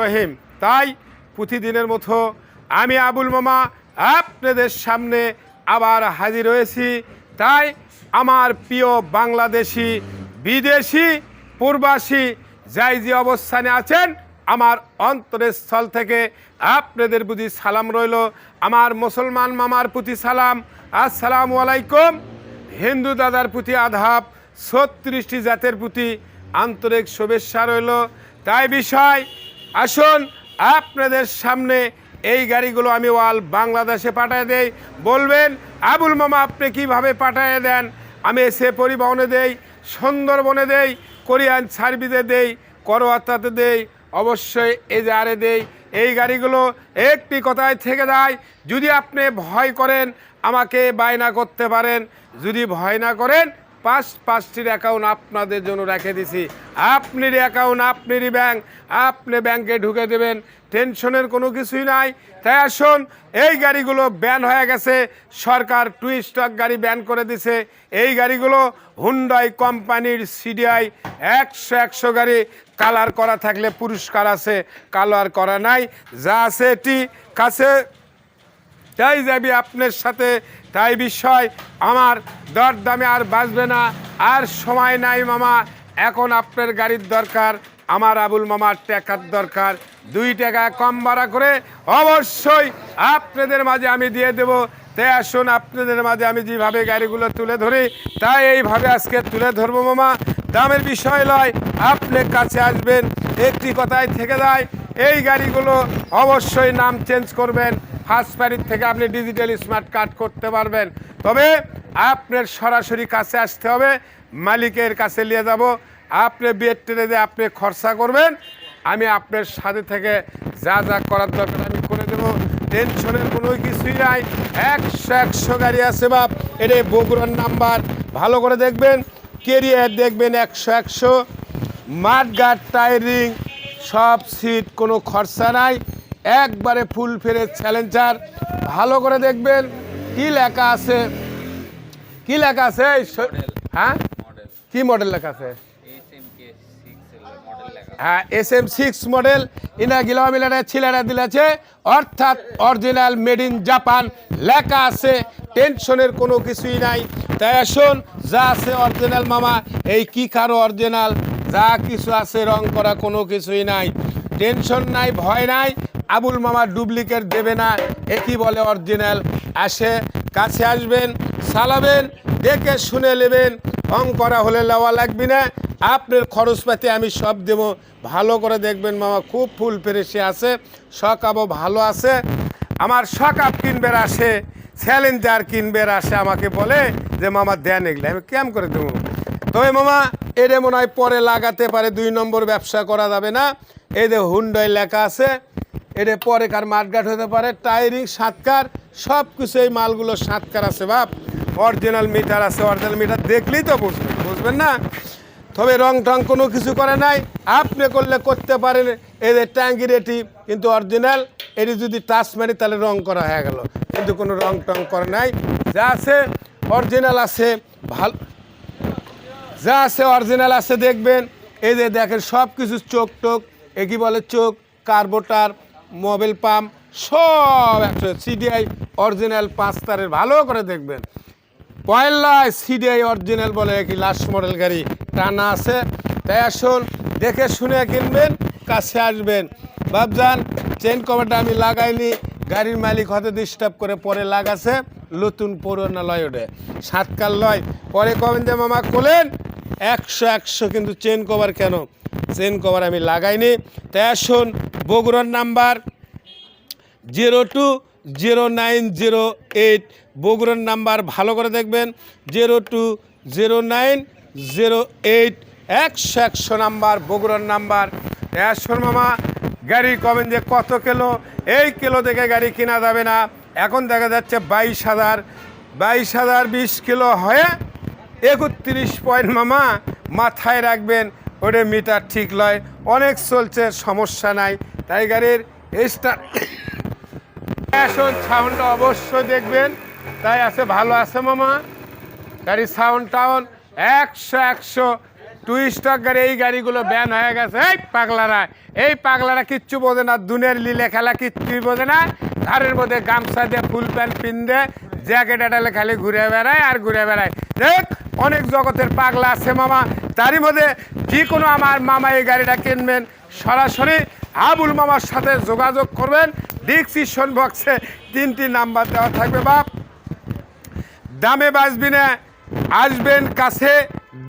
রহিম। তাই প্রতিদিনের মতো আমি আবুল মামা আপনাদের সামনে আবার হাজির হয়েছি। তাই আমার প্রিয় বাংলাদেশি, বিদেশি, প্রবাসী যাই যে অবস্থানে আছেন, আমার অন্তরের স্থল থেকে আপনাদের প্রতি সালাম রইল। আমার মুসলমান মামার প্রতি সালাম। আসসালামু আলাইকুম। হিন্দু দাদার প্রতি আধাপ ছত্রিশটি জাতের প্রতি আন্তরিক শুভেচ্ছা রইল। তাই বিষয়, আসুন আপনাদের সামনে এই গাড়িগুলো আমি ওয়াল বাংলাদেশে পাঠিয়ে দেই। বলবেন, আবুল মামা, আপনি কীভাবে পাঠিয়ে দেন? আমি এসে পরিবহনে দেই, সুন্দরবনে দেই, কোরিয়ান সার্ভিসে দেই করোয়াতাতে দেই, অবশ্যই এজারে দেই। এই গাড়িগুলো একটি কথায় থেকে যায়, যদি আপনি ভয় করেন, আমাকে বায়না করতে পারেন। যদি ভয় না করেন পাঁচ পাঁচটির অ্যাকাউন্ট আপনাদের জন্য রেখে দিছি। আপনারই অ্যাকাউন্ট আপনারই ব্যাংক আপনি ব্যাংকে ঢুকে দেবেন। টেনশনের কোনো কিছুই নাই। তাই আসুন, এই গাড়িগুলো ব্যান হয়ে গেছে। সরকার টু স্টক গাড়ি ব্যান করে দিছে। এই গাড়িগুলো হুন্ডাই কোম্পানির সিডিআই একশো একশো গাড়ি কালার করা থাকলে পুরস্কার আছে কালার করা নাই। যা আছে এটি। কাছে তাই যাবি আপনার সাথে, তাই বিষয় আমার দর দামে আর বাঁচবে না, আর সময় নাই মামা। এখন আপনার গাড়ির দরকার, আমার আবুল মামার টাকার দরকার। দুই টাকা কম ভাড়া করে অবশ্যই আপনাদের মাঝে আমি দিয়ে দেব। তাই আসুন, আপনাদের মাঝে আমি যেভাবে গাড়িগুলো তুলে ধরি, তাই এইভাবে আজকে তুলে ধরবো মামা। দামের বিষয় নয় আপনি কাছে আসবেন, একটি কথাই থেকে যায়। এই গাড়িগুলো অবশ্যই নাম চেঞ্জ করবেন। ফার্স্ট প্যারির থেকে আপনি ডিজিটাল স্মার্ট কার্ড করতে পারবেন। তবে আপনার সরাসরি কাছে আসতে হবে, মালিকের কাছে নিয়ে যাব। আপনি বিয়ের ট্রেনে দিয়ে আপনি খরচা করবেন, আমি আপনার সাথে থেকে যা যা করার দরকার আমি করে দেবো। টেনশনের কোনো কিছুই নাই। একশো একশো গাড়ি আছে বাপ। এটা বগুড়ার নাম্বার। ভালো করে দেখবেন, কেরিয়ার দেখবেন একশো একশো। মাঠগাট টায়ারিং, সব সিট, কোনো খরচা নাই। একবারে ফুল ফেরে চ্যালেঞ্জার। ভালো করে দেখবেন কি লেখা আছে? কি লেখা আছে? হ্যাঁ? কি মডেল লেখা আছে? হ্যাঁ এস এম সিক্স মডেল। ইনা গিলা মিলারে ছিলারা দিলেছে। অর্থাৎ অরিজিনাল মেড ইন জাপান লেখা আছে। টেনশনের কোনো কিছুই নাই। তাই আসুন যা আছে অরিজিনাল মামা এই কি কারও অরিজিনাল? যা কিছু আছে রং করা কোনো কিছুই নাই। টেনশন নাই ভয় নাই। আবুল মামা ডুপ্লিকেট দেবে না একই বলে অরিজিনাল? আসে, কাছে আসবেন, সালাবেন, দেখে শুনে নেবেন রং করা হলে লওয়া লাগবে না। আপনার খরচপাতি আমি সব দেবো। ভালো করে দেখবেন মামা, খুব ফুল পেরেসে আছে শকাবও ভালো আছে। আমার শকাপ কিনবের আসে চ্যালেঞ্জার কিনবের আসে, আমাকে বলে যে, মামা, দেন এগুলো, আমি কেম করে দেবো? তবে মামা, এরে মনে হয় পরে লাগাতে পারে, দুই নম্বর ব্যবসা করা যাবে না। এই যে হুন্ডাই লেখা আছে এটা পরে কার মাঠঘাট হতে পারে, টায়ারিং সাতকার সব কিছু এই মালগুলো সাতকার আছে বাপ। অরিজিনাল মিটার আছে অরিজিনাল মিটার দেখলেই তো বুঝবেন বুঝবেন না? তবে রং টং কোনো কিছু করে নাই। আপনি করলে করতে পারেন এদের ট্যাঙ্কির এটি কিন্তু অরিজিনাল এটি যদি টাচ মারি তাহলে রং করা হয়ে গেল। কিন্তু কোনো রং টং করে নাই। যা আছে অরিজিনাল আছে, ভালো যা আছে অরিজিনাল আছে, দেখবেন। যে দেখেন সব কিছু চোখ টোক এ কি বলে চোখ কার্বোটার মোবাইল পাম্প সব একশো সিডিআই অরিজিনাল পাঁচ তারের ভালো করে দেখবেন। পয়লায় সিডিআই অরিজিনাল বলে কি লাস্ট মডেল গাড়ি টানা আছে। তাই আসুন, দেখে শুনে কিনবেন, কাছে আসবেন। বাবজান চেন কভারটা আমি লাগাইনি, গাড়ির মালিক হয়তো ডিস্টার্ব করে পরে লাগাছে, নতুন পুরোনো লয় ওঠে সাতকাল লয়, পরে কবেন যে মামা কোলেন একশো একশো কিন্তু চেন কভার কেন? চেন কভার আমি লাগাইনি। তাই আসুন, বগুড়ার number zero two zero nine zero eight. বগুড়ার নাম্বার ভালো করে দেখবেন। Zero two zero nine zero eight. একশো একশো নাম্বার, বগুড়ার নাম্বার। একশো মামা, গাড়ি কমেন যে কত কিলো? এই কিলো দেখে গাড়ি কেনা যাবে না। এখন দেখা যাচ্ছে বাইশ হাজার। বাইশ হাজার বিশ কিলো হয়ে একত্রিশ পয়েন্ট মামা মাথায় রাখবেন, ওটা মিটার ঠিক লয়। অনেক চলছে, সমস্যা নাই। তাই গাড়ির স্টার এখন সাউন্ডটা অবশ্যই দেখবেন। তাই আছে, ভালো আছে মামা। গাড়ির সাউন্ড টাউন একশো একশো। টু স্টক গাড়ি, এই গাড়িগুলো ব্যান হয়ে গেছে। এই পাগলারা এই পাগলারা কিচ্ছু বোঝে না। দুনের লিলে খেলা কিচ্ছুই বোঝে না। ঘরের মধ্যে গামছা দিয়ে ফুল প্যান্ট পিনতে জ্যাকেট আটালে খালি ঘুরে বেড়ায় আর ঘুরে বেড়ায়। দেখ, অনেক জগতের পাগলা আছে মামা। তারই মধ্যে যে কোনো আমার মামা এই গাড়িটা কিনবেন। সরাসরি আবুল মামার সাথে যোগাযোগ করবেন। ডিসক্রিপশন বক্সে তিনটি নাম্বার দেওয়া থাকবে, বাপ। দামে বাঁচবি না আসবেন কাছে,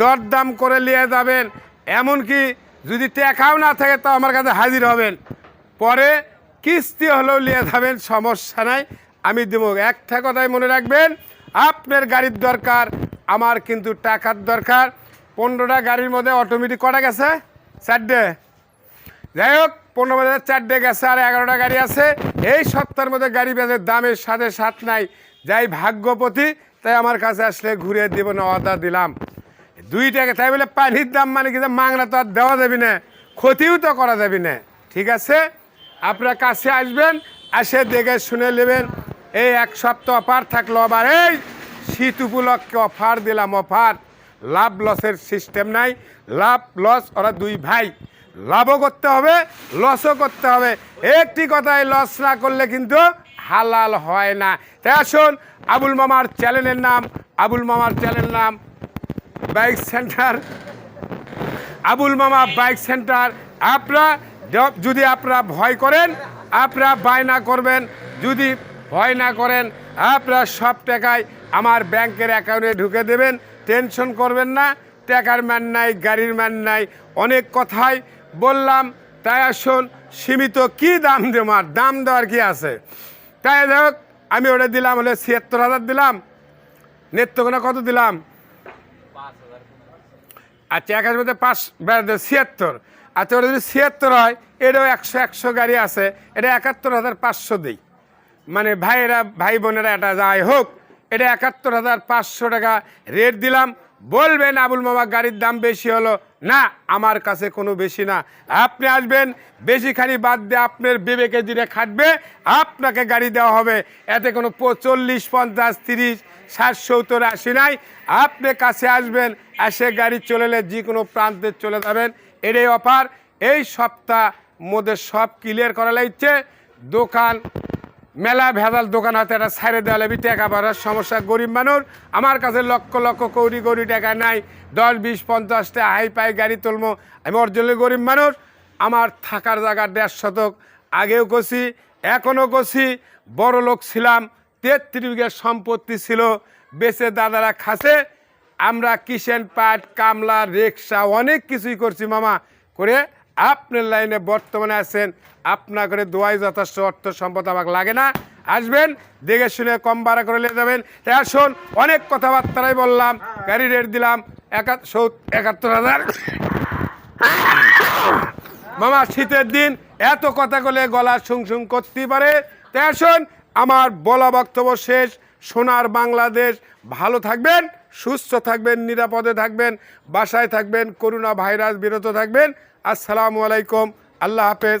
দরদাম করে নিয়ে যাবেন। এমনকি যদি টাকাও না থাকে, তো আমার কাছে হাজির হবেন। পরে কিস্তি হলেও নিয়ে যাবেন, সমস্যা নাই। আমি দেবো, একটা কথাই মনে রাখবেন, আপনার গাড়ির দরকার, আমার কিন্তু টাকার দরকার। পনেরোটা গাড়ির মধ্যে অটোমেটিক করা গেছে? চারটে। যাই হোক পনেরো বাজার চারটে গেছে আর এগারোটা গাড়ি আছে। এই সপ্তাহের মধ্যে গাড়ি বেঁধে দামের সাথে সাথ নাই। যাই ভাগ্যপতি, তাই আমার কাছে আসলে ঘুরে দিব না, অর্ডার দিলাম। দুই টাকা তাই বলে পানির দাম মানে কি মাংনা তো আর দেওয়া যাবে না, ক্ষতিও তো করা যাবে না। ঠিক আছে? আপনার কাছে আসবেন, আসে দেখে শুনে নেবেন। এই এক সপ্তাহ অফার থাকল আবার এই শীত উপলক্ষে অফার দিলাম, অফার। লাভ লসের সিস্টেম নাই, লাভ লস ওরা দুই ভাই। লাভও করতে হবে লসও করতে হবে। একটি কথায় লস না করলে কিন্তু হালাল হয় না। তাই আসুন, আবুল মামার চ্যানেলের নাম, আবুল মামার চ্যানেলের নাম, বাইক সেন্টার। আবুল মামা বাইক সেন্টার। আপনারা যদি আপনারা ভয় করেন, আপনারা বায়না করবেন। যদি ভয় না করেন, আপনারা সব টাকায় আমার ব্যাংকের অ্যাকাউন্টে ঢুকে দেবেন। টেনশন করবেন না, টাকার মান নাই, গাড়ির মান নাই। অনেক কথাই বললাম, তাই আসুন, সীমিত কি দাম দেওয়ার দাম দেওয়ার কি আছে? তাই হোক, আমি ওটা দিলাম, হলে ছিয়াত্তর হাজার দিলাম। নেত্রকোনা কত দিলাম? হাজার আচ্ছা এক মধ্যে পাঁচ ছিয়াত্তর। আচ্ছা ওটা যদি ছিয়াত্তর হয়, এটাও একশো একশো গাড়ি আছে, এটা একাত্তর হাজার পাঁচশো দিই। মানে ভাইয়েরা ভাই বোনেরা এটা যাই হোক, এটা একাত্তর হাজার পাঁচশো টাকা রেট দিলাম বলবেন আবুল মামা গাড়ির দাম বেশি হলো। না, আমার কাছে কোনো বেশি না। আপনি আসবেন বেশি খানি বাদ দিয়ে আপনার বিবেকে দিনে খাটবে, আপনাকে গাড়ি দেওয়া হবে। এতে কোনো চল্লিশ, পঞ্চাশ, তিরিশ, ষাট, সত্তর, আশি নাই। আপনি কাছে আসবেন, এসে গাড়ি চলে এলে যে কোনো প্রান্তে চলে যাবেন। এটাই অফার। এই সপ্তাহ মধ্যে সব ক্লিয়ার করা লাগছে। দোকান মেলা ভেজাল দোকান হাতে একটা সাইডে দেওয়া লাগবে টাকা ভরার সমস্যা। গরিব মানুষ, আমার কাছে লক্ষ লক্ষ কৌড়ি কৌড়ি টাকা নাই, দশ, বিশ, পঞ্চাশটা হাই পাই গাড়ি তুলবো। আমি অরিজিনালি গরিব মানুষ, আমার থাকার জায়গা দেড় শতক। আগেও কষি এখনও কষি বড় লোক ছিলাম, তেত্রিশ বিঘা সম্পত্তি ছিল, বেচে দাদারা খাসে। আমরা কিষেন পাট, কামলা, রিক্সা, অনেক কিছুই করছি মামা। করে আপনার লাইনে বর্তমানে আছেন আপনার করে দোয়াই যথেষ্ট অর্থ সম্পদ আমাকে লাগে না। আসবেন, দেখে শুনে কম ভাড়া করে নিয়ে যাবেন। তাই আসুন, অনেক কথাবার্তারাই বললাম, গাড়ি রেট দিলাম একাত একাত্তর হাজার। মামা, শীতের দিন এত কথা বলে গলা শুং শুং করতেই পারে। তাই আসুন, আমার বলা বক্তব্য শেষ। সোনার বাংলাদেশ। ভালো থাকবেন, সুস্থ থাকবেন, নিরাপদে থাকবেন, বাসায় থাকবেন, করোনা ভাইরাস বিরত থাকবেন। আসসালামু আলাইকুম। আল্লাহ হাফেজ।